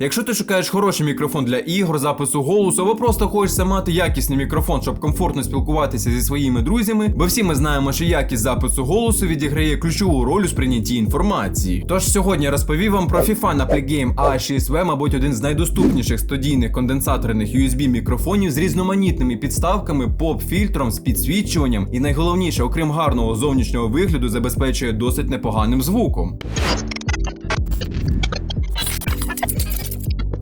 Якщо ти шукаєш хороший мікрофон для ігор, запису голосу, або просто хочеш мати якісний мікрофон, щоб комфортно спілкуватися зі своїми друзями, бо всі ми знаємо, що якість запису голосу відіграє ключову роль у сприйнятті інформації. Тож сьогодні я розповів вам про FIFA на Playgame A6V, мабуть, один з найдоступніших студійних конденсаторних USB мікрофонів з різноманітними підставками, поп-фільтром, з підсвічуванням і найголовніше, окрім гарного зовнішнього вигляду, забезпечує досить непоганим звуком.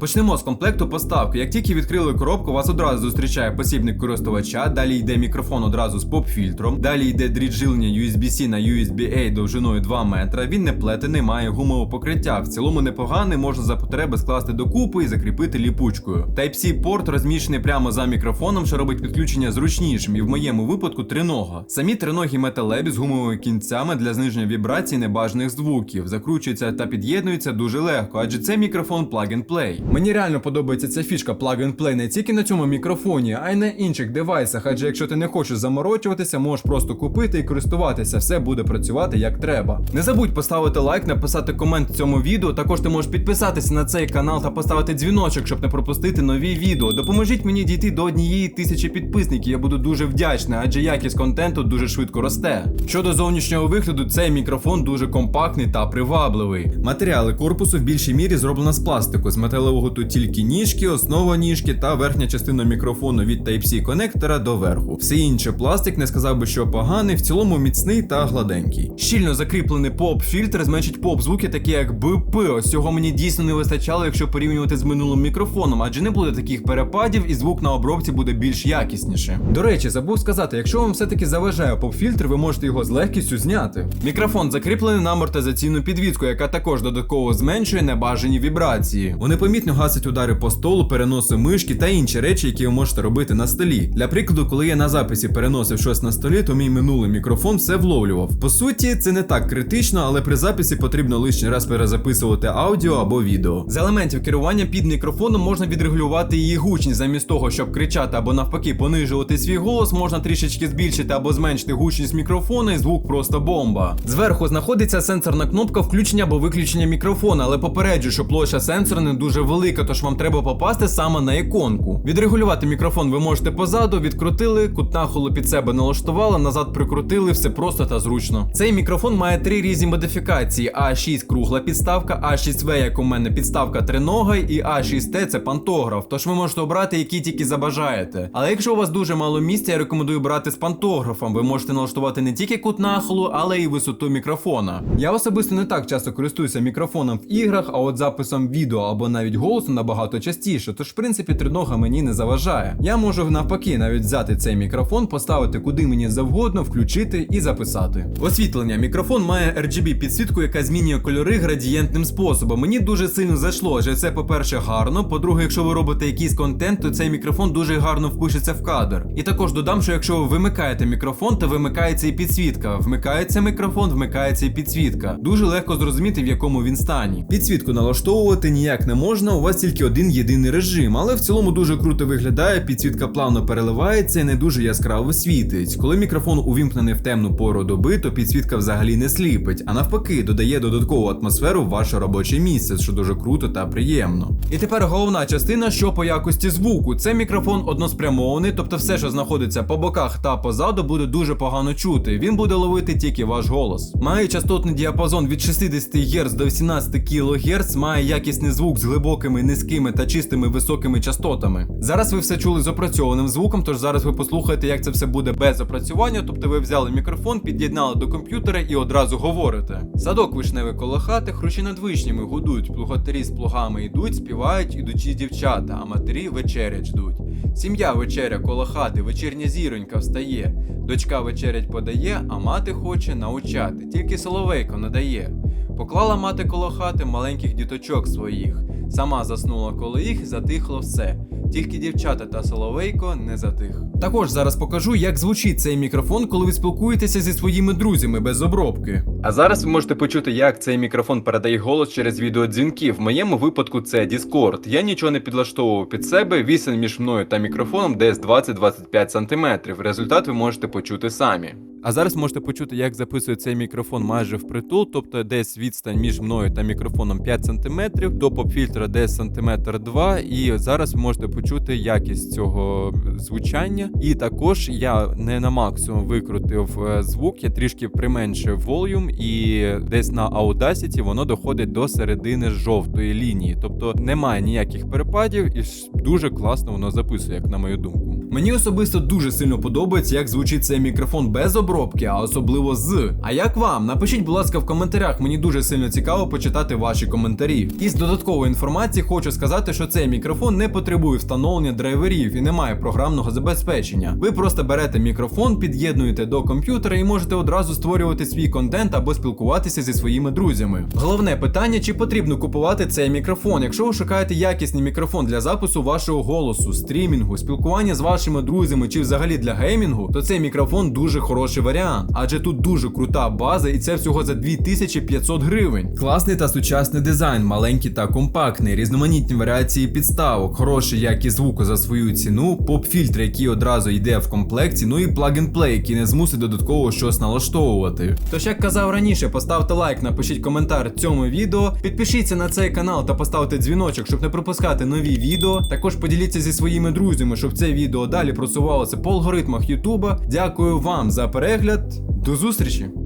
Почнемо з комплекту поставки. Як тільки відкрили коробку, вас одразу зустрічає посібник користувача. Далі йде мікрофон одразу з поп-фільтром. Далі йде дріт живлення USB-C на USB-A довжиною 2 метра. Він не плетений, має гумове покриття. В цілому непоганий, можна за потреби скласти докупи і закріпити ліпучкою. Type-C порт розміщений прямо за мікрофоном, що робить підключення зручнішим. І в моєму випадку тринога. Самі триногі металеві з гумовими кінцями для зниження вібрацій небажаних звуків. Закручуються та під'єднуються дуже легко, адже це мікрофон plug and play. Мені реально подобається ця фішка plug and play не тільки на цьому мікрофоні, а й на інших девайсах. Адже якщо ти не хочеш заморочуватися, можеш просто купити і користуватися. Все буде працювати як треба. Не забудь поставити лайк, написати комент цьому відео. Також ти можеш підписатися на цей канал та поставити дзвіночок, щоб не пропустити нові відео. Допоможіть мені дійти до однієї тисячі підписників. Я буду дуже вдячний, адже якість контенту дуже швидко росте. Щодо зовнішнього вигляду, цей мікрофон дуже компактний та привабливий. Матеріали корпусу в більшій мірі зроблено з пластику. З металевого тут тільки ніжки, основа ніжки та верхня частина мікрофону від Type-C конектора до верху. Все інше пластик не сказав би, що поганий, в цілому міцний та гладенький. Щільно закріплений поп-фільтр зменшить поп-звуки, такі як БП. Ось цього мені дійсно не вистачало, якщо порівнювати з минулим мікрофоном, адже не буде таких перепадів і звук на обробці буде більш якісніше. До речі, забув сказати, якщо вам все-таки заважає поп-фільтр, ви можете його з легкістю зняти. Мікрофон закріплений на амортизаційну підвіску, яка також додатково зменшує небажані вібрації. Вони помітно гасять удари по столу, переноси мишки та інші речі, які ви можете робити на столі. Для прикладу, коли я на записі переносив щось на столі, то мій минулий мікрофон все вловлював. По суті, це не так критично, але при записі потрібно лишній раз перезаписувати аудіо або відео. З елементів керування під мікрофоном можна відрегулювати її гучність замість того, щоб кричати або навпаки понижувати свій голос, можна трішечки збільшити або зменшити гучність мікрофона, і звук просто бомба. Зверху знаходиться сенсорна кнопка включення або виключення мікрофона, але попереджу, що площа сенсора не дуже велика, тож вам треба попасти саме на іконку. Відрегулювати мікрофон ви можете позаду, відкрутили, кут нахилу під себе налаштували, назад прикрутили, все просто та зручно. Цей мікрофон має три різні модифікації: А6 кругла підставка, А6В, як у мене підставка тринога, і А6Т це пантограф. Тож ви можете обрати, який тільки забажаєте. Але якщо у вас дуже мало місця, я рекомендую брати з пантографом. Ви можете налаштувати не тільки кут нахилу, але й висоту мікрофона. Я особисто не так часто користуюся мікрофоном в іграх, а от записом відео або навіть голосу набагато частіше. Тож, в принципі, тринога мені не заважає. Я можу навпаки навіть взяти цей мікрофон, поставити куди мені завгодно, включити і записати. Освітлення. Мікрофон має RGB підсвітку, яка змінює кольори градієнтним способом. Мені дуже сильно зайшло, адже це, по-перше, гарно. По-друге, якщо ви робите якийсь контент, то цей мікрофон дуже гарно впишеться в кадр. І також додам, що якщо ви вимикаєте мікрофон, то вимикається і підсвітка. Вмикається мікрофон, вмикається і підсвітка. Дуже легко зрозуміти, в якому він стані. Підсвітку налаштовувати ніяк не можна, у вас тільки один єдиний режим, але в цілому дуже круто виглядає, підсвітка плавно переливається і не дуже яскраво світить. Коли мікрофон увімкнений в темну пору доби, то підсвітка взагалі не сліпить, а навпаки, додає додаткову атмосферу в ваше робоче місце, що дуже круто та приємно. І тепер головна частина, що по якості звуку. Це мікрофон односпрямований, тобто все, що знаходиться по боках та позаду, буде дуже погано чути. Він буде ловити тільки ваш голос. Має частотний діапазон від 60 Гц до 18 кГц, має якісний звук з глибокими, низькими та чистими високими частотами. Зараз ви все чули з опрацьованим звуком, тож зараз ви послухаєте, як це все буде без опрацювання. Тобто ви взяли мікрофон, під'єднали до комп'ютера і одразу говорите. Садок вишневий коло хати, хрущі над вишнями гудуть, плуготарі з плугами йдуть, співають ідучі дівчата, а матері вечерять ждуть. Сім'я вечеря коло хати, вечірня зіронька встає. Дочка вечерять подає, а мати хоче научати, тільки соловейко надає. Поклала мати коло хати маленьких діточок своїх. Сама заснула коло їх, затихло все. Тільки дівчата та соловейко не затих. Також зараз покажу, як звучить цей мікрофон, коли ви спілкуєтеся зі своїми друзями без обробки. А зараз ви можете почути, як цей мікрофон передає голос через відеодзвінки. В моєму випадку це Discord. Я нічого не підлаштовував під себе. Вісень між мною та мікрофоном десь 20-25 см. Результат ви можете почути самі. А зараз можете почути, як записує цей мікрофон майже впритул, тобто десь відстань між мною та мікрофоном 5 см, до поп-фільтра десь сантиметр 2 і зараз можете почути якість цього звучання. І також я не на максимум викрутив е, звук, я трішки применшив волюм, і десь на Audacity воно доходить до середини жовтої лінії. Тобто немає ніяких перепадів, і дуже класно воно записує, як на мою думку. Мені особисто дуже сильно подобається, як звучить цей мікрофон без обробки, а особливо з. А як вам? Напишіть, будь ласка, в коментарях. Мені дуже сильно цікаво почитати ваші коментарі. І з додаткової інформації хочу сказати, що цей мікрофон не потребує встановлення драйверів і не має програмного забезпечення. Ви просто берете мікрофон, під'єднуєте до комп'ютера і можете одразу створювати свій контент або спілкуватися зі своїми друзями. Головне питання, чи потрібно купувати цей мікрофон, якщо ви шукаєте якісний мікрофон для запису вашого голосу, стрімінгу, спілкування з вашими друзями чи взагалі для геймінгу, то цей мікрофон дуже хороший варіант, адже тут дуже крута база, і це всього за 2500 гривень. Класний та сучасний дизайн, маленький та компактний, різноманітні варіації підставок, хороший якість звуку за свою ціну, поп-фільтр, який одразу йде в комплекті, ну і plug-and-play, який не змусить додатково щось налаштовувати. Тож, як казав раніше, поставте лайк, напишіть коментар цьому відео, підпишіться на цей канал та поставте дзвіночок, щоб не пропускати нові відео. Також поділіться зі своїми друзями, щоб це відео далі просувалося по алгоритмах Ютуба. Дякую вам за перегляд. До зустрічі!